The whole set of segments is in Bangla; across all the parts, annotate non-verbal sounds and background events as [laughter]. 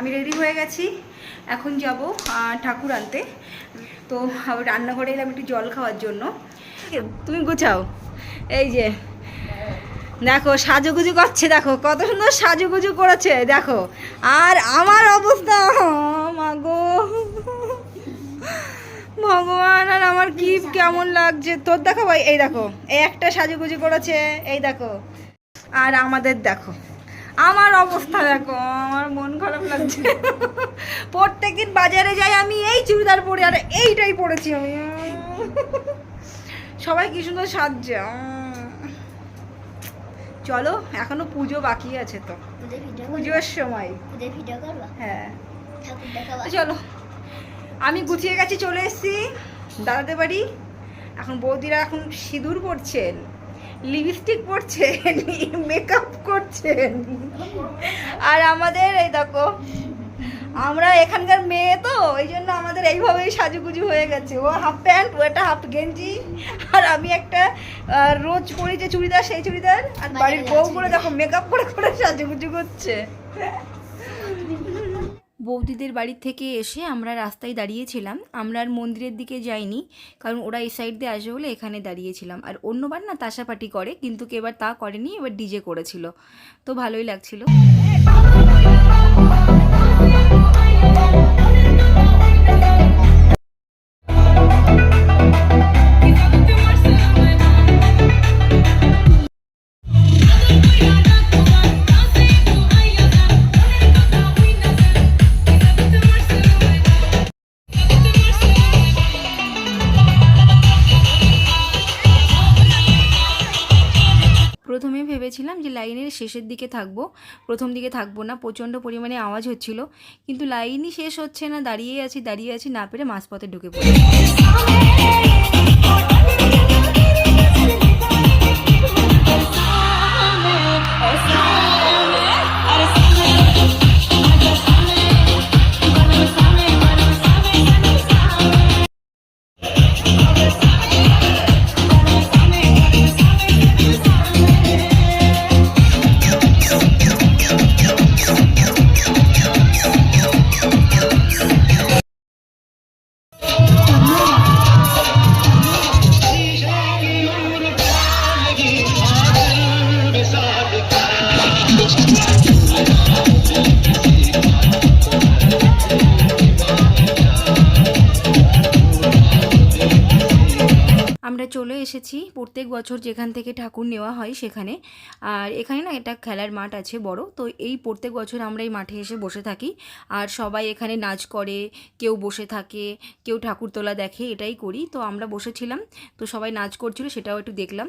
আমি রেডি হয়ে গেছি। এখন যাব ঠাকুর আনতে। তো রান্নাঘরে এলাম একটু জল খাওয়ার জন্য। তুমি গুছাও। এই যে, দেখো, সাজুগুজু করছে, দেখো, কত সুন্দর সাজুগুজু করেছে, দেখো। আর আমার অবস্থা মাগো ভগবান, আর আমার কি কেমন লাগছে। তোর দেখো ভাই, এই দেখো, এই একটা সাজুগুজু করেছে, এই দেখো। আর আমাদের দেখো। আমার অবস্থা দেখো আমার মন খারাপ লাগছে। প্রত্যেকদিন বাজারে যাই আমি এই চুড়িদার পরে আর এইটাই পরেছি আমি। সবাই কি সুন্দর সাজছে। চলো এখনও পুজো বাকি আছে তো। পুজোর সময়। হ্যাঁ। চলো আমি গুছিয়ে গেছি চলে এসেছি। দাঁড়াতে পারি এখন বৌদিরা এখন সিঁদুর পরছেন। লিপস্টিক পরছেন [laughs] মেকআপ করছেন। আর আমাদের এই দেখো আমরা এখানকার মেয়ে তো ওই জন্য আমাদের এইভাবেই সাজুগুজু হয়ে গেছে। ও হাফ প্যান্ট ও একটা হাফ গেঞ্জি আর আমি একটা রোজ পরি যে চুড়িদার সেই চুড়িদার আর বাড়ির বউগুলো দেখো মেকআপ করে করে সাজুগুজু করছে। বৌদিদের বাড়ি থেকে এসে আমরা রাস্তায় দাঁড়িয়েছিলাম। আমরা আর মন্দিরের দিকে যাইনি, কারণ ওরা এই সাইড দিয়ে আসবে বলে এখানে দাঁড়িয়েছিলাম। আর অন্যবার না তাসাপাটি করে, কিন্তু এবার তা করেনি, এবার ডিজে করেছিল। তো ভালোই লাগছিল। লাইনের শেষের দিকে থাকব প্রথম দিকে থাকব না প্রচণ্ড পরিমাণে আওয়াজ হচ্ছিল কিন্তু লাইনই শেষ হচ্ছে না দাঁড়িয়ে আছি দাঁড়িয়ে আছি না পেরে মাঝপথে ঢুকে পড়ি আমরা চলে এসেছি প্রত্যেক বছর যেখান থেকে ঠাকুর নেওয়া হয় সেখানে। আর এখানে না এটা খেলার মাঠ আছে বড়, তো এই প্রত্যেক বছর আমরা এই মাঠে এসে বসে থাকি। আর সবাই এখানে নাচ করে, কেউ বসে থাকে, কেউ ঠাকুর তোলা দেখে, এটাই করি। তো আমরা বসেছিলাম, তো সবাই নাচ করছিল, সেটাও একটু দেখলাম।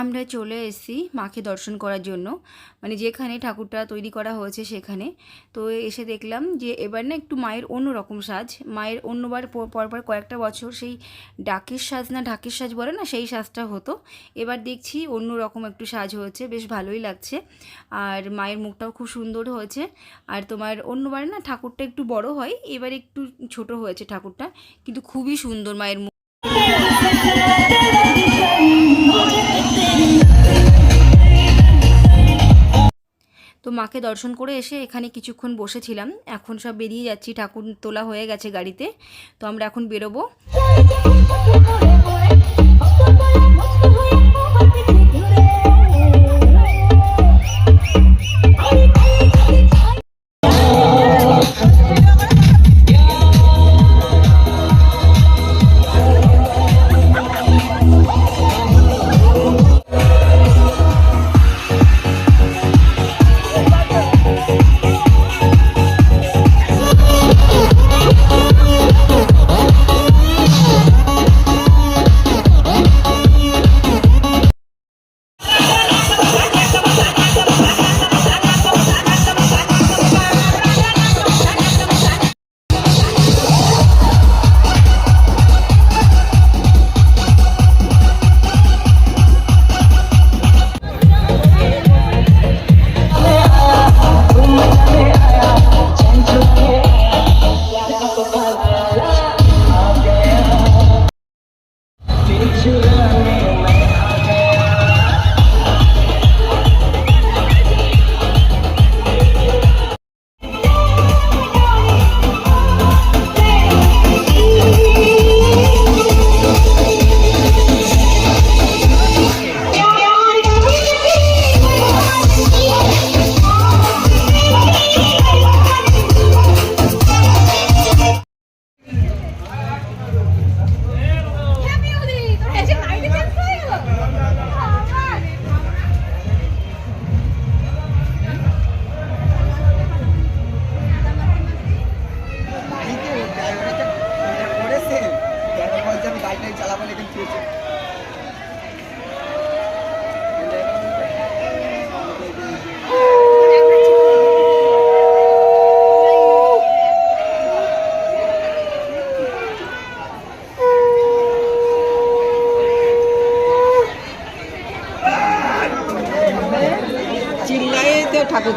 আমরা চলে এসেছি মাকে দর্শন করার জন্য। মানে যেখানে ঠাকুরটা তৈরি করা হয়েছে সেখানে। তো এসে দেখলাম যে এবার না একটু মায়ের অন্য রকম সাজ। মায়ের অন্যবার পরপর কয়েকটা বছর সেই ডাকের সাজ না ঢাকের সাজ বলে না সেই সাজটা হতো। এবার দেখছি অন্য রকম একটু সাজ হয়েছে, বেশ ভালোই লাগছে। আর মায়ের মুখটাও খুব সুন্দর হয়েছে। আর তোমার অন্যবার না ঠাকুরটা একটু বড় হয়, এবার একটু ছোট হয়েছে ঠাকুরটা। কিন্তু খুবই সুন্দর মায়ের মুখ মাকে দর্শন করে এসে এখানে কিছুক্ষণ বসেছিলাম। এখন সব বেরিয়ে যাচ্ছি, ঠাকুর তোলা হয়ে গেছে গাড়িতে। তো আমরা এখন বেরোবো। [laughs]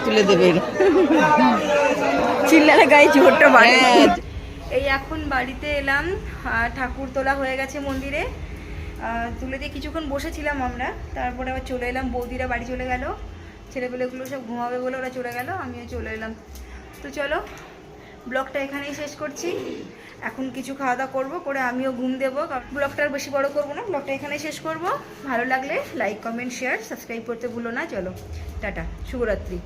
তুলে দেবেন। চিল্লালে গায়ে জোরটা বাড়ে। হ্যাঁ। এই এখন বাড়িতে এলাম ঠাকুর তোলা হয়ে গেছে মন্দিরে। তুলে দিয়ে কিছুক্ষণ বসেছিলাম আমরা তারপরে আবার চলে এলাম বৌদিরা বাড়ি চলে গেল। ছেলেপেলেগুলো সব ঘুমাবে বলে ওরা চলে গেল আমিও চলে এলাম। তো চলো ব্লগটা এখানেই শেষ করছি। এখন কিছু খাওয়া দাওয়া করব করে আমিও ঘুম দেবো। ব্লগটা আর বেশি বড় করব না ব্লগটা এখানেই শেষ করব। ভালো লাগলে লাইক কমেন্ট শেয়ার সাবস্ক্রাইব করতে ভুলো না। চলো টাটা শুভরাত্রি।